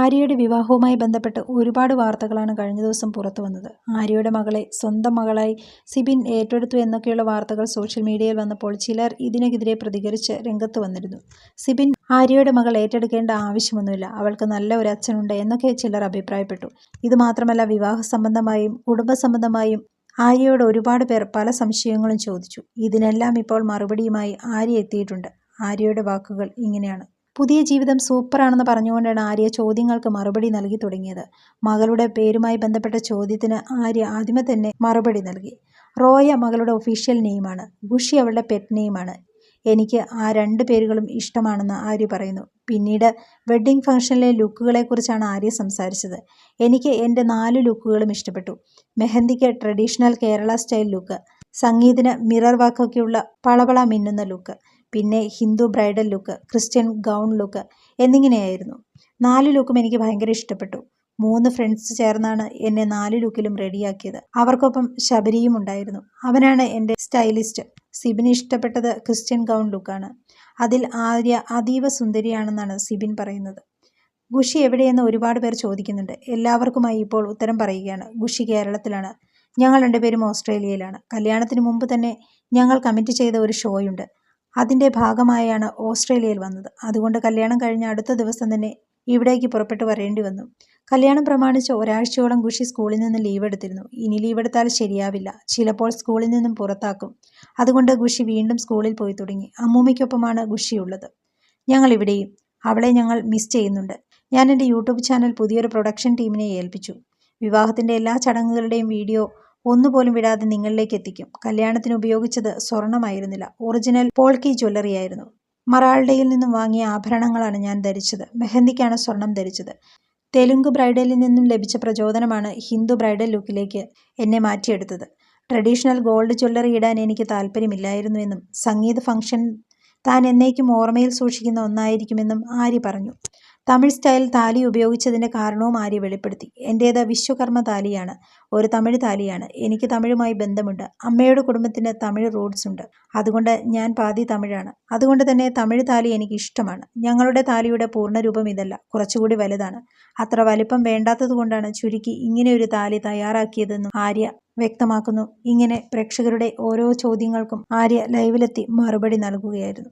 ആര്യയുടെ വിവാഹവുമായി ബന്ധപ്പെട്ട് ഒരുപാട് വാർത്തകളാണ് കഴിഞ്ഞ ദിവസം പുറത്തു വന്നത്. ആര്യയുടെ മകളെ സ്വന്തം മകളായി സിബിൻ ഏറ്റെടുത്തു എന്നൊക്കെയുള്ള വാർത്തകൾ സോഷ്യൽ മീഡിയയിൽ വന്നപ്പോൾ ചിലർ ഇതിനെതിരെ പ്രതികരിച്ച് രംഗത്ത് വന്നിരുന്നു. സിബിൻ ആര്യയുടെ മകൾ ഏറ്റെടുക്കേണ്ട ആവശ്യമൊന്നുമില്ല. അവൾക്ക് നല്ല ഒരു അച്ഛനുണ്ട് എന്നൊക്കെ ചിലർ അഭിപ്രായപ്പെട്ടു. ഇത് മാത്രമല്ല വിവാഹ സംബന്ധമായും കുടുംബ സംബന്ധമായും ആര്യയോട് ഒരുപാട് പേർ പല സംശയങ്ങളും ചോദിച്ചു. ഇതിനെല്ലാം ഇപ്പോൾ മറുപടിയുമായി ആര്യ എത്തിയിട്ടുണ്ട്. ആര്യയുടെ വാക്കുകൾ ഇങ്ങനെയാണ്. പുതിയ ജീവിതം സൂപ്പറാണെന്ന് പറഞ്ഞുകൊണ്ടാണ് ആര്യ ചോദ്യങ്ങൾക്ക് മറുപടി നൽകി തുടങ്ങിയത്. മകളുടെ പേരുമായി ബന്ധപ്പെട്ട ചോദ്യത്തിന് ആര്യ ആദ്യമേ തന്നെ മറുപടി നൽകി. റോയ മകളുടെ ഒഫീഷ്യൽ നെയിമാണ്. ഗുഷി അവളുടെ പെറ്റ് നെയിമാണ്. എനിക്ക് ആ രണ്ട് പേരുകളും ഇഷ്ടമാണെന്ന് ആര്യ പറയുന്നു. പിന്നീട് വെഡ്ഡിംഗ് ഫംഗ്ഷനിലെ ലുക്കുകളെക്കുറിച്ചാണ് ആര്യ സംസാരിച്ചത്. എനിക്ക് എന്റെ നാല് ലുക്കുകളും ഇഷ്ടപ്പെട്ടു. മെഹന്തിക്ക് ട്രഡീഷണൽ കേരള സ്റ്റൈൽ ലുക്ക് സംഗീതിന് മിറർ വർക്കൊക്കെയുള്ള പളപള മിന്നുന്ന ലുക്ക് പിന്നെ Hindu bridal look Christian gown look എന്നിങ്ങനെയായിരുന്നു. നാല് ലുക്കും എനിക്ക് ഭയങ്കര ഇഷ്ടപ്പെട്ടു. മൂന്ന് ഫ്രണ്ട്സ് ചേർന്നാണ് എന്നെ നാല് ലുക്കിലും റെഡിയാക്കിയത്. അവർക്കൊപ്പം ശബരിയും ഉണ്ടായിരുന്നു. അവനാണ് എന്റെ സ്റ്റൈലിസ്റ്റ്. സിബിന് ഇഷ്ടപ്പെട്ടത് ക്രിസ്ത്യൻ ഗൗൺ ലുക്കാണ്. അതിൽ ആര്യ അതീവ സുന്ദരിയാണെന്നാണ് സിബിൻ പറയുന്നത്. ഗുഷി എവിടെയെന്ന് ഒരുപാട് പേർ ചോദിക്കുന്നുണ്ട്. എല്ലാവർക്കുമായി ഇപ്പോൾ ഉത്തരം പറയുകയാണ്. ഗുഷി കേരളത്തിലാണ്. ഞങ്ങൾ രണ്ടുപേരും ഓസ്ട്രേലിയയിലാണ്. കല്യാണത്തിന് മുമ്പ് തന്നെ ഞങ്ങൾ കമ്മിറ്റ് ചെയ്ത ഒരു ഷോയുണ്ട്. അതിന്റെ ഭാഗമായാണ് ഓസ്ട്രേലിയയിൽ വന്നത്. അതുകൊണ്ട് കല്യാണം കഴിഞ്ഞ അടുത്ത ദിവസം തന്നെ ഇവിടേക്ക് പുറപ്പെട്ടു വരേണ്ടി വന്നു. കല്യാണം പ്രമാണിച്ച് ഒരാഴ്ചയോളം ഖുഷി സ്കൂളിൽ നിന്ന് ലീവ് എടുത്തിരുന്നു. ഇനി ലീവ് എടുത്താൽ ശരിയാവില്ല. ചിലപ്പോൾ സ്കൂളിൽ നിന്നും പുറത്താക്കും. അതുകൊണ്ട് ഖുഷി വീണ്ടും സ്കൂളിൽ പോയി തുടങ്ങി. അമ്മൂമ്മയ്ക്കൊപ്പമാണ് ഖുഷിയുള്ളത് ഞങ്ങൾ ഇവിടെയും. അവളെ ഞങ്ങൾ മിസ് ചെയ്യുന്നുണ്ട്. ഞാൻ എന്റെ യൂട്യൂബ് ചാനൽ പുതിയൊരു പ്രൊഡക്ഷൻ ടീമിനെ ഏൽപ്പിച്ചു. വിവാഹത്തിന്റെ എല്ലാ ചടങ്ങുകളുടെയും വീഡിയോ ഒന്നുപോലും വിടാതെ നിങ്ങളിലേക്ക് എത്തിക്കും കല്യാണത്തിന് ഉപയോഗിച്ചത് സ്വർണമായിരുന്നില്ല. ഒറിജിനൽ പോൾക്കി ജ്വല്ലറി ആയിരുന്നു മറാൾഡയിൽ നിന്നും വാങ്ങിയ ആഭരണങ്ങളാണ് ഞാൻ ധരിച്ചത്. മെഹന്തിക്കാണ് സ്വർണം ധരിച്ചത്. തെലുങ്ക് ബ്രൈഡലിൽ നിന്നും ലഭിച്ച പ്രചോദനമാണ് ഹിന്ദു ബ്രൈഡൽ ലുക്കിലേക്ക് എന്നെ മാറ്റിയെടുത്തത്. ട്രഡീഷണൽ ഗോൾഡ് ജ്വല്ലറി ഇടാൻ എനിക്ക് താല്പര്യമില്ലായിരുന്നുവെന്നും സംഗീത ഫംഗ്ഷൻ താൻ എന്നേക്കും ഓർമ്മയിൽ സൂക്ഷിക്കുന്ന ഒന്നായിരിക്കുമെന്നും ആര്യ പറഞ്ഞു. തമിഴ് സ്റ്റൈൽ താലി ഉപയോഗിച്ചതിന്റെ കാരണവും ആര്യ വെളിപ്പെടുത്തി. എന്റേത് വിശ്വകർമ്മ താലിയാണ്. ഒരു തമിഴ് താലിയാണ്. എനിക്ക് തമിഴുമായി ബന്ധമുണ്ട്. അമ്മയുടെ കുടുംബത്തിന് തമിഴ് റൂട്ട്സ് ഉണ്ട്. അതുകൊണ്ട് ഞാൻ പാതി തമിഴാണ്. അതുകൊണ്ട് തന്നെ തമിഴ് താലി എനിക്ക് ഇഷ്ടമാണ്. ഞങ്ങളുടെ താലിയുടെ പൂർണരൂപം ഇതല്ല. കുറച്ചുകൂടി വലുതാണ്. അത്ര വലിപ്പം വേണ്ടാത്തതുകൊണ്ടാണ് ചുരുക്കി ഇങ്ങനെ ഒരു താലി തയ്യാറാക്കിയതെന്നും ആര്യ വ്യക്തമാക്കുന്നു. ഇങ്ങനെ പ്രേക്ഷകരുടെ ഓരോ ചോദ്യങ്ങൾക്കും ആര്യ ലൈവിലെത്തി മറുപടി നൽകുകയായിരുന്നു.